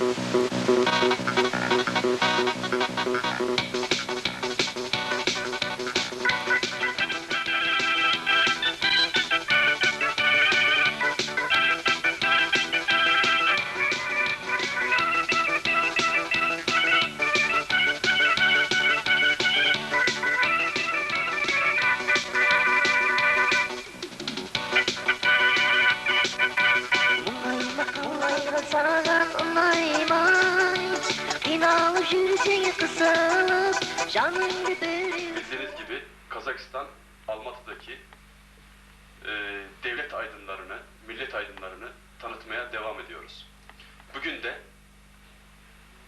Thank you. Kazakistan Almatı'daki e, devlet aydınlarını, millet aydınlarını tanıtmaya devam ediyoruz. Bugün de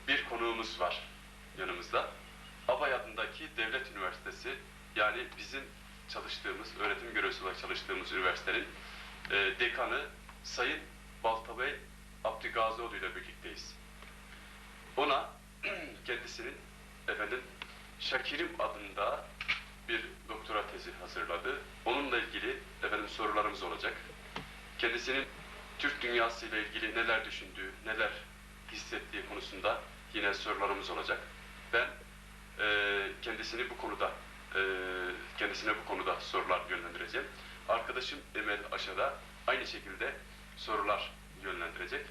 bir konuğumuz var yanımızda. Abay adındaki devlet üniversitesi yani bizim çalıştığımız, öğretim görevlisi olarak çalıştığımız üniversitenin e, dekanı Sayın Baltabey Abdülgazioğlu ile birlikteyiz. Ona kendisinin efendim Şakirim adında bir doktora tezi hazırladı. Onunla ilgili efendim sorularımız olacak. Kendisinin Türk dünyası ile ilgili neler düşündüğü, neler hissettiği konusunda yine sorularımız olacak. Ben eee, kendisini bu konuda eee, kendisine bu konuda sorular yönlendireceğim. Arkadaşım Emel Aşa'da aynı şekilde sorular yönlendirecek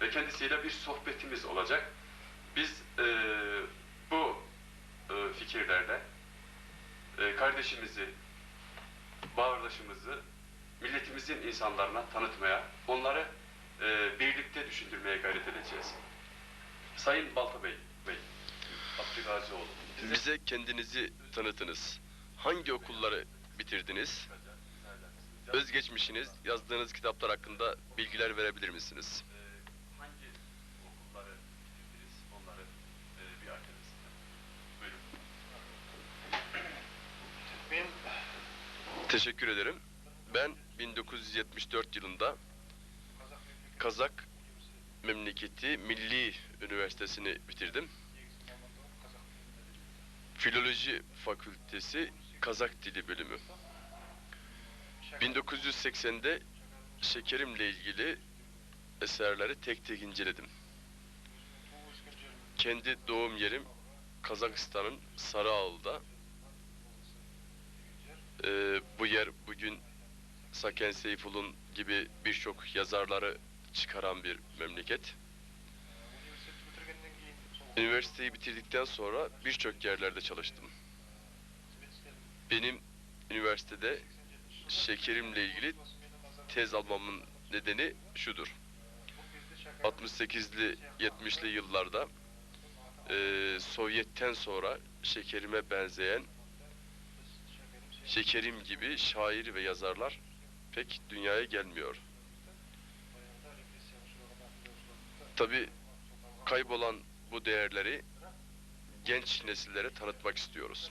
ve kendisiyle bir sohbetimiz olacak. Biz eee, bu e, fikirlerle e, kardeşimizi, bağırdaşımızı milletimizin insanlarına tanıtmaya, onları e, birlikte düşündürmeye gayret edeceğiz. Sayın Balta Bey, Bey Abdülgazioğlu. bize Bize kendinizi tanıtınız. Hangi okulları bitirdiniz? Özgeçmişiniz, yazdığınız kitaplar hakkında bilgiler verebilir misiniz? e, hangi okulları bitirdiniz, onları e, bir arkadaşınızla. Buyurun. Ben Teşekkür ederim. Ben 1974 yılında Kazak memleketi Milli Üniversitesi'ni bitirdim. Filoloji Fakültesi Kazak Dili Bölümü. 1980'de şekerimle ilgili eserleri tek tek inceledim. Kendi doğum yerim Kazakistan'ın Sarıağlı'da. Ee, bu yer bugün Saken Seyful'un gibi birçok yazarları çıkaran bir memleket. Üniversiteyi bitirdikten sonra birçok yerlerde çalıştım. Benim üniversitede şekerimle ilgili tez almamın nedeni şudur. 68'li 70'li yıllarda eee, Sovyet'ten sonra şekerime benzeyen şekerim gibi şair ve yazarlar pek dünyaya gelmiyor. Tabi kaybolan bu değerleri genç nesillere tanıtmak istiyoruz.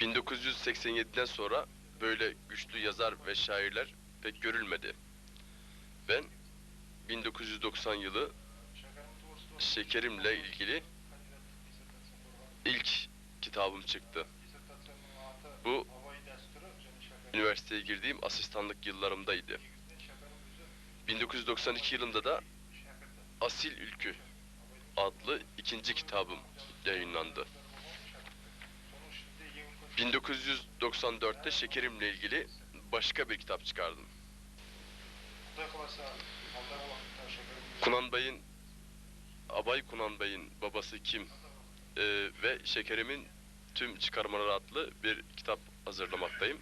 1987'den sonra böyle güçlü yazar ve şairler pek görülmedi. Ben 1990 yılı şekerimle ilgili ilk kitabım çıktı. Bu üniversiteye girdiğim asistanlık yıllarımdaydı. 1992 yılında da Asil Ülkü adlı ikinci kitabım yayınlandı. 1994'te şekerimle ilgili başka bir kitap çıkardım. Kunan Bey'in Abay Kunan Bey'in babası kim e, ve şekerimin tüm çıkarmaları adlı bir kitap hazırlamaktayım.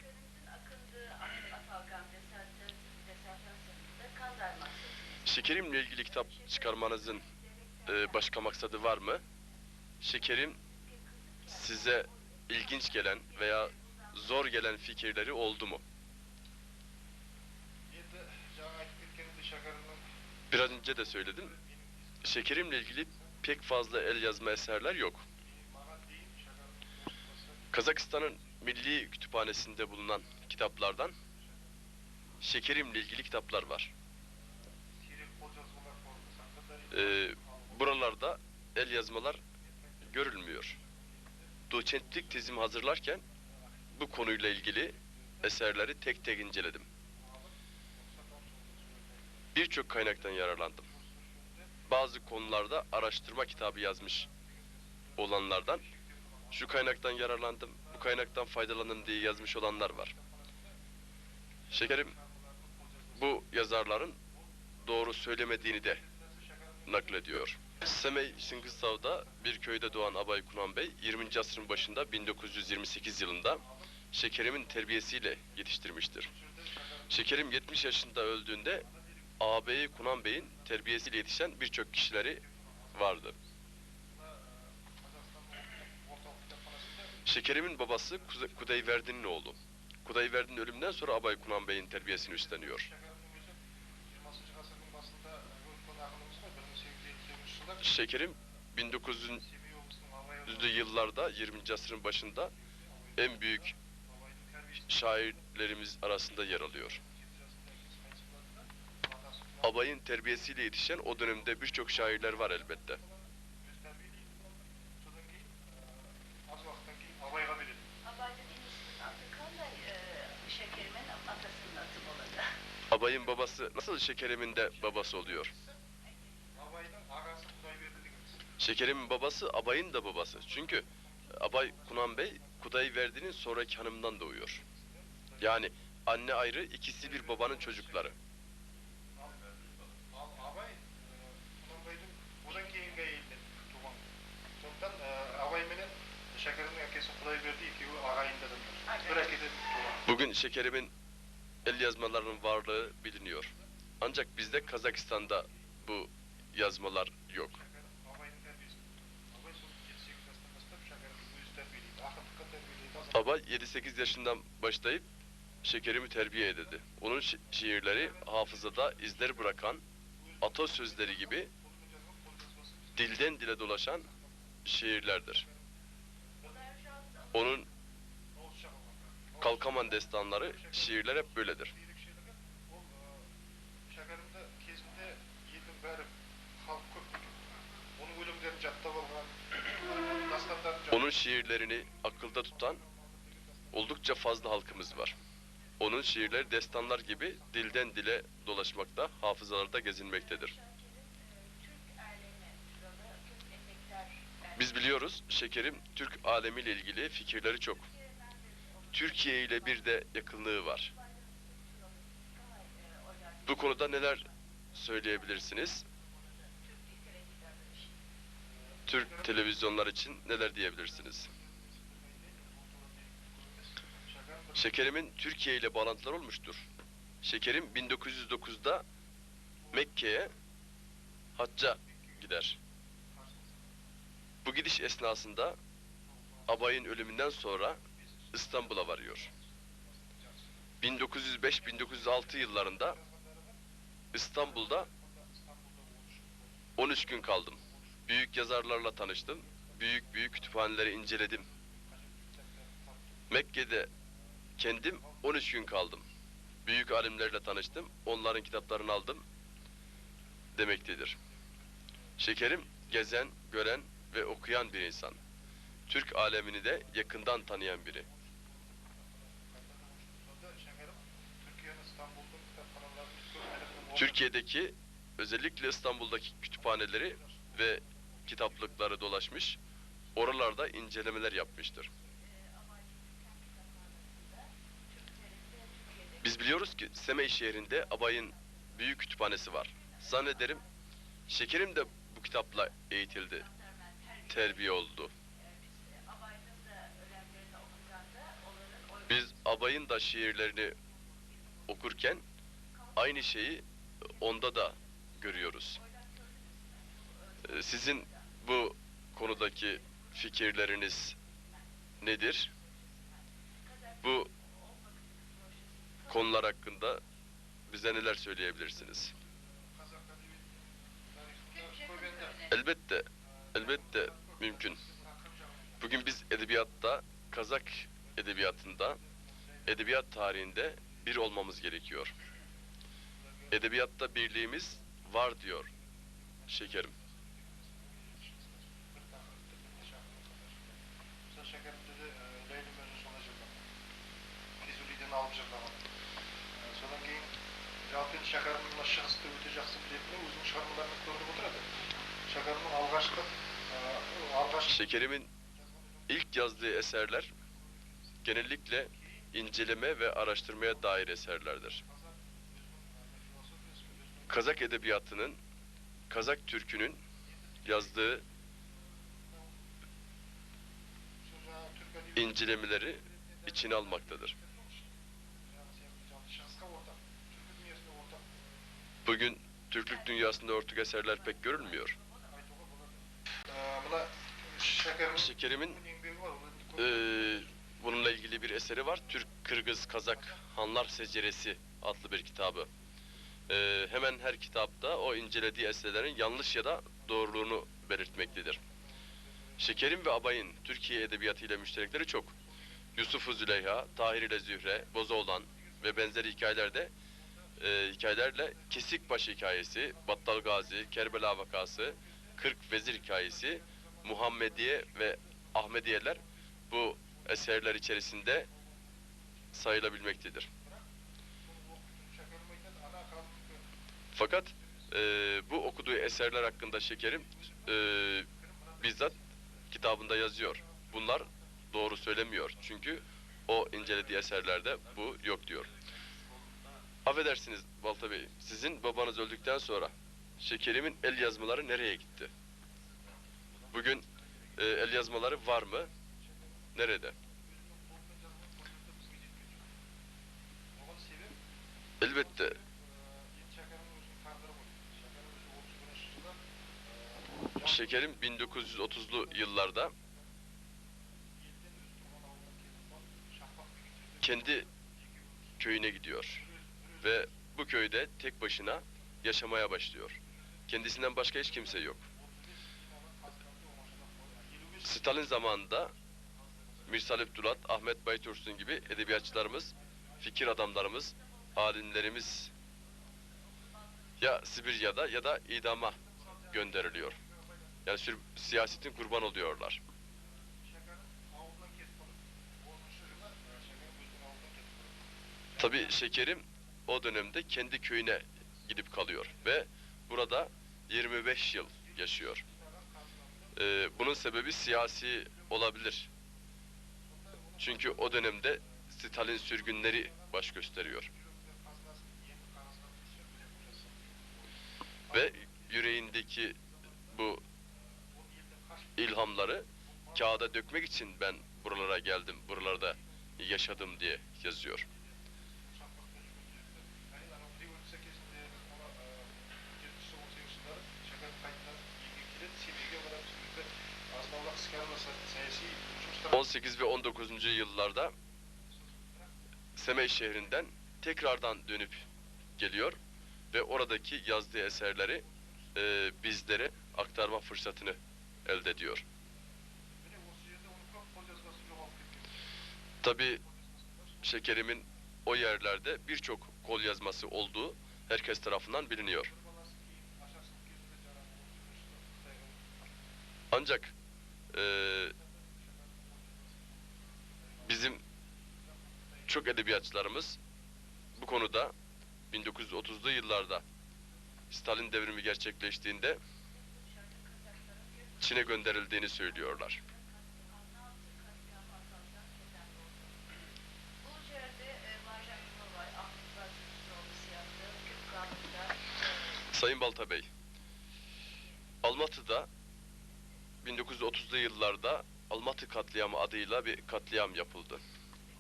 Şekerimle ilgili kitap çıkarmanızın e, başka maksadı var mı? Şekerim size ilginç gelen veya zor gelen fikirleri oldu mu? Biraz önce de söyledim. Şekerimle ilgili pek fazla el yazma eserler yok. Kazakistan'ın Milli Kütüphanesi'nde bulunan kitaplardan Şekerim'le ilgili kitaplar var. Ee, buralarda el yazmalar görülmüyor. Doçentlik tezimi hazırlarken bu konuyla ilgili eserleri tek tek inceledim. Birçok kaynaktan yararlandım. Bazı konularda araştırma kitabı yazmış olanlardan şu kaynaktan yararlandım, bu kaynaktan faydalanın diye yazmış olanlar var. Şekerim bu yazarların doğru söylemediğini de naklediyor. Semey Sıngıstav'da bir köyde doğan Abay Kunan Bey 20. asrın başında 1928 yılında Şekerim'in terbiyesiyle yetiştirmiştir. Şekerim 70 yaşında öldüğünde ağabeyi Kunan Bey'in terbiyesiyle yetişen birçok kişileri vardı. Şekerim'in babası Kuze- Kudeyverdi'nin oğlu. Kudeyverdi'nin ölümünden sonra Abay Kunan Bey'in terbiyesini üstleniyor. Şeker'in 20. asırın başında Gürkan akınımız var. 1850 yıllar. Şekerim 1900'lü Semih Yolcu'nun havaya yıllarda 20. asrın başında en büyük şairlerimiz arasında yer alıyor. Abayın terbiyesiyle yetişen o dönemde birçok şairler var elbette. Abayın babası nasıl Şekerim'in de babası oluyor? Şekerim'in babası Abay'ın da babası. Çünkü Abay Kunan Bey Kudayverdi'nin sonraki hanımından doğuyor. Yani anne ayrı ikisi bir babanın çocukları. Bugün Şekerim'in el yazmalarının varlığı biliniyor. Ancak bizde Kazakistan'da bu yazmalar yok. Abay'ın terbiyesi. Abay son 7-8 yaşından başlayıp Şeker'in bu yüz terbiyeliydi. Akıllıkla terbiyeliydi. Abay 7-8 yaşından başlayıp Şekerim'i terbiye edildi. Onun şi- şiirleri hafızada izler bırakan atasözleri gibi dilden dile dolaşan şiirlerdir. Onun Kalkaman destanları, şiirler hep böyledir. Kezinde halk köp. Onun ölümlerini catta olgan, dastanlarını catta Onun şiirlerini akılda tutan oldukça fazla halkımız var. Onun şiirleri destanlar gibi dilden dile dolaşmakta, hafızalarda gezinmektedir. Biz biliyoruz şekerim Türk alemiyle ilgili fikirleri çok. Türkiye ile bir de yakınlığı var. Bu konuda neler söyleyebilirsiniz? Türk televizyonlar için neler diyebilirsiniz? Şekerimin Türkiye ile bağlantılar olmuştur. Şekerim 1909'da Mekke'ye hacca gider. Bu gidiş esnasında Abay'ın ölümünden sonra İstanbul'a varıyor. 1905-1906 yıllarında İstanbul'da 13 gün kaldım. Büyük yazarlarla tanıştım. Büyük büyük kütüphaneleri inceledim. Mekke'de kendim 13 gün kaldım. Büyük alimlerle tanıştım. Onların kitaplarını aldım demektedir. Şekerim gezen, gören ve okuyan bir insan. Türk alemini de yakından tanıyan biri. Şekerim, Türkiye'nin İstanbul'da kitapxanalarını görmedim. Türkiye'deki özellikle İstanbul'daki kütüphaneleri ve kitaplıkları dolaşmış, oralarda incelemeler yapmıştır. Biz biliyoruz ki Semey şehrinde Abay'ın büyük kütüphanesi var. Zannederim Şekerim de bu kitapla eğitildi, terbiye oldu. Biz Abay'ın da şiirlerini okurken aynı şeyi onda da görüyoruz. Ee, Sizin bu konudaki fikirleriniz nedir? Bu konular hakkında bize neler söyleyebilirsiniz? Elbette, elbette mümkün. Bugün biz edebiyatta, Kazak edebiyatında, edebiyat tarihinde bir olmamız gerekiyor. Edebiyatta birliğimiz var diyor şekerim. Sen şekerim dedi, e, Leyli mevzusu olacak. Fizuli'den alıp cırlamak. Sonra keyin жалпы енді шәкәрімнің мына шығысты өте жақсы білетіні өзінің шығармаларынан көрініп отырады шәкәрімнің алғашқы ы, алғашқы Şekerimin ilk yazdığı eserler genellikle inceleme ve araştırmaya dair eserlerdir. Kazak edebiyatının, Kazak türkünün yazdığı incelemeleri içine almaktadır. Bugün Türklük dünyasında örtük eserler pek görülmüyor. Şekerim'in e, bununla ilgili bir eseri var. Türk, Kırgız, Kazak, Hanlar Seceresi adlı bir kitabı. Eee, hemen her kitapta o incelediği eserlerin yanlış ya da doğruluğunu belirtmektedir. Şekerim ve Abay'ın Türkiye edebiyatıyla müşterekleri çok. Yusuf Züleyha, Tahir ile Zühre, Bozoğlan ve benzeri hikayelerde eee, hikayelerle Kesikbaşı hikayesi, Battal Gazi, Kerbela vakası, Kırk Vezir hikayesi, Muhammediye ve Ahmediyeler bu eserler içerisinde sayılabilmektedir. Fakat e, bu okuduğu eserler hakkında şekerim e, bizzat kitabında yazıyor. Bunlar doğru söylemiyor. Çünkü o incelediği eserlerde bu yok diyor. Affedersiniz Balta Bey, sizin babanız öldükten sonra şekerimin el yazmaları nereye gitti? Bugün e, el yazmaları var mı? Nerede? Elbette şekerim 1930'lu yıllarda kendi köyüne gidiyor ve bu köyde tek başına yaşamaya başlıyor. Kendisinden başka hiç kimse yok. Stalin zamanında Mirsal Dulat, Ahmet Baytursun gibi edebiyatçılarımız, fikir adamlarımız, alimlerimiz ya Sibirya'da ya da idama gönderiliyor. Yani sür, siyasetin kurban oluyorlar. Tabi şekerim o dönemde kendi köyüne gidip kalıyor ve burada 25 yıl yaşıyor. Ee, bunun sebebi siyasi olabilir. Çünkü o dönemde Stalin sürgünleri baş gösteriyor. Ve yüreğindeki bu ilhamları kağıda dökmek için ben buralara geldim, buralarda yaşadım diye yazıyor. ...18 ve 19. yıllarda Semey şehrinden tekrardan dönüp geliyor ve oradaki yazdığı eserleri e, bizlere aktarma fırsatını elde ediyor. Tabi şekerimin o yerlerde birçok kol yazması olduğu herkes tarafından biliniyor. Ancak e, bizim çok edebiyatçılarımız bu konuda 1930'lu yıllarda Stalin devrimi gerçekleştiğinde Çin'e gönderildiğini söylüyorlar. Sayın Balta Bey, Almatı'da 1930'lu yıllarda Almatı katliamı adıyla bir katliam yapıldı.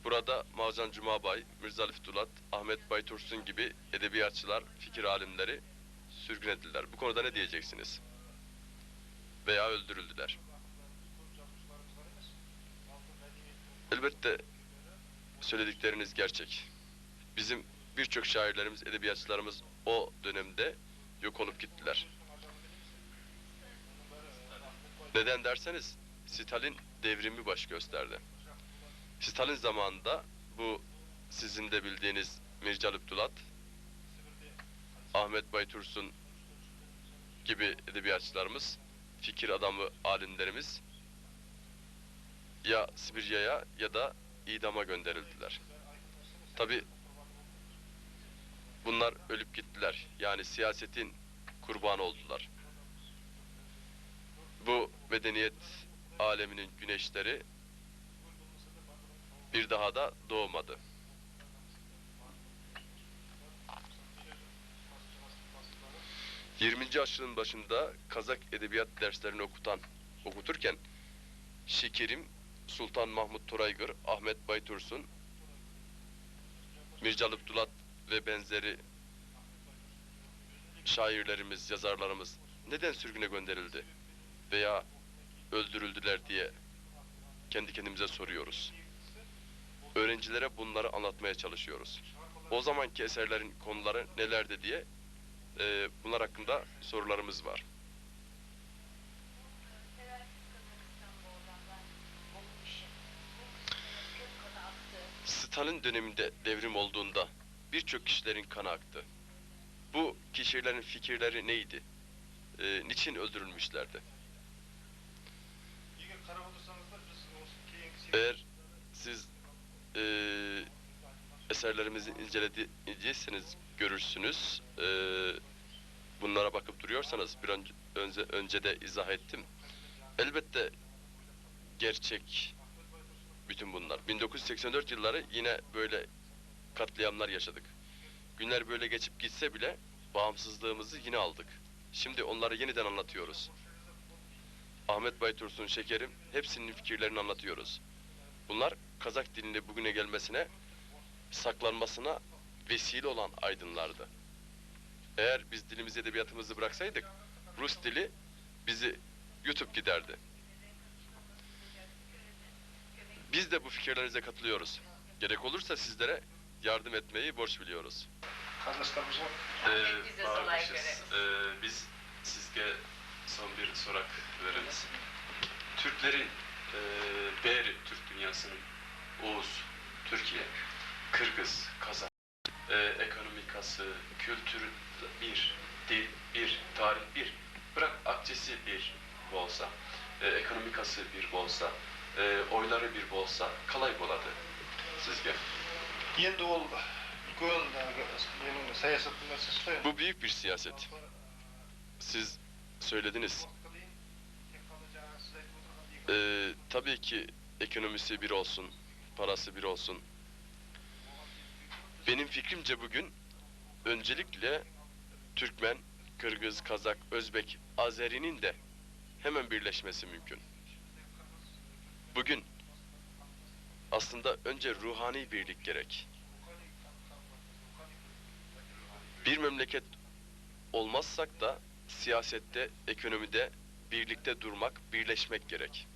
Burada Mazan Cumabay, Mirza Lütfü Dulat, Ahmet Baytursun gibi edebiyatçılar, fikir alimleri sürgün edildiler. Bu konuda ne diyeceksiniz? veya öldürüldüler. Elbette söyledikleriniz gerçek. Bizim birçok şairlerimiz, edebiyatçılarımız o dönemde yok olup gittiler. Neden derseniz Stalin devrimi baş gösterdi. Stalin zamanında bu sizin de bildiğiniz Mircal Abdulat, Ahmet Baytursun gibi edebiyatçılarımız fikir adamı alimlerimiz ya Sibirya'ya ya da idama gönderildiler. Tabi bunlar ölüp gittiler. Yani siyasetin kurbanı oldular. Bu medeniyet aleminin güneşleri bir daha da doğmadı. 20. asrın başında Kazak edebiyat derslerini okutan, okuturken Şekerim, Sultan Mahmut Toraygır, Ahmet Baytursun, Mirca Lübdulat ve benzeri şairlerimiz, yazarlarımız neden sürgüne gönderildi veya öldürüldüler diye kendi kendimize soruyoruz. Öğrencilere bunları anlatmaya çalışıyoruz. O zamanki eserlerin konuları nelerdi diye e, bunlar hakkında sorularımız var. Stalin döneminde devrim olduğunda birçok kişilerin kanı aktı. Bu kişilerin fikirleri neydi? E, niçin öldürülmüşlerdi? Eğer eserlerimizi incelediyseniz görürsünüz. E, bunlara bakıp duruyorsanız bir önce, önce, önce de izah ettim. Elbette gerçek bütün bunlar. 1984 yılları yine böyle katliamlar yaşadık. Günler böyle geçip gitse bile bağımsızlığımızı yine aldık. Şimdi onları yeniden anlatıyoruz. Ahmet Baytursun Şekerim hepsinin fikirlerini anlatıyoruz. Bunlar Kazak dilinde bugüne gelmesine, saklanmasına vesile olan aydınlardı. Eğer biz dilimizi edebiyatımızı bıraksaydık Rus dili bizi yutup giderdi. Biz de bu fikirlerinize katılıyoruz. Gerek olursa sizlere yardım etmeyi borç biliyoruz. Kardeşlerimize ee, şey, bağırmışız. Ee, biz sizge son bir sorak veririz. Türklerin e, Beğeri Türk dünyasının Oğuz, Türkiye Kırgız, Kazak, e, ee, ekonomikası, kültürü bir, dil bir, tarih bir. Bırak akçesi bir bolsa, e, ekonomikası bir bolsa, e, oyları bir bolsa kalay boladı sizge. Endi ol Bu büyük bir siyaset. Siz söylediniz. Ee, tabii ki ekonomisi bir olsun, parası bir olsun, benim fikrimce bugün öncelikle Türkmen, Kırgız, Kazak, Özbek, Azeri'nin de hemen birleşmesi mümkün. Bugün aslında önce ruhani birlik gerek. Bir memleket olmazsak da siyasette, ekonomide birlikte durmak, birleşmek gerek.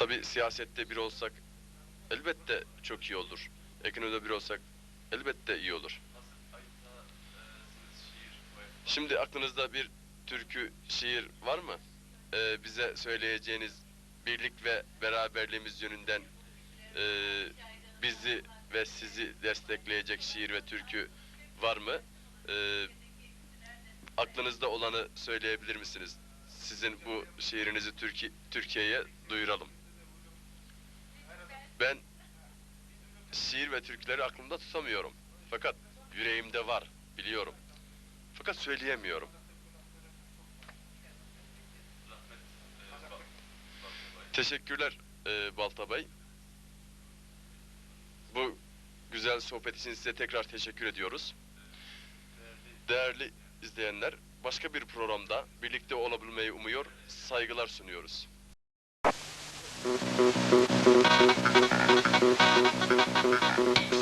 Tabi siyasette bir olsak elbette çok iyi olur. Ekonomide bir olsak elbette iyi olur. Şimdi aklınızda bir türkü, şiir var mı? Ee, bize söyleyeceğiniz birlik ve beraberliğimiz yönünden e, bizi ve sizi destekleyecek şiir ve türkü var mı? Ee, aklınızda olanı söyleyebilir misiniz? Sizin bu şiirinizi Türkiye Türkiye'ye duyuralım. Ben şiir ve türküleri aklımda tutamıyorum. Fakat yüreğimde var, biliyorum. Fakat söyleyemiyorum. Teşekkürler e, Balta Bey. Bu güzel sohbet için size tekrar teşekkür ediyoruz. Değerli izleyenler, başka bir programda birlikte olabilmeyi umuyor, saygılar sunuyoruz. Thank you.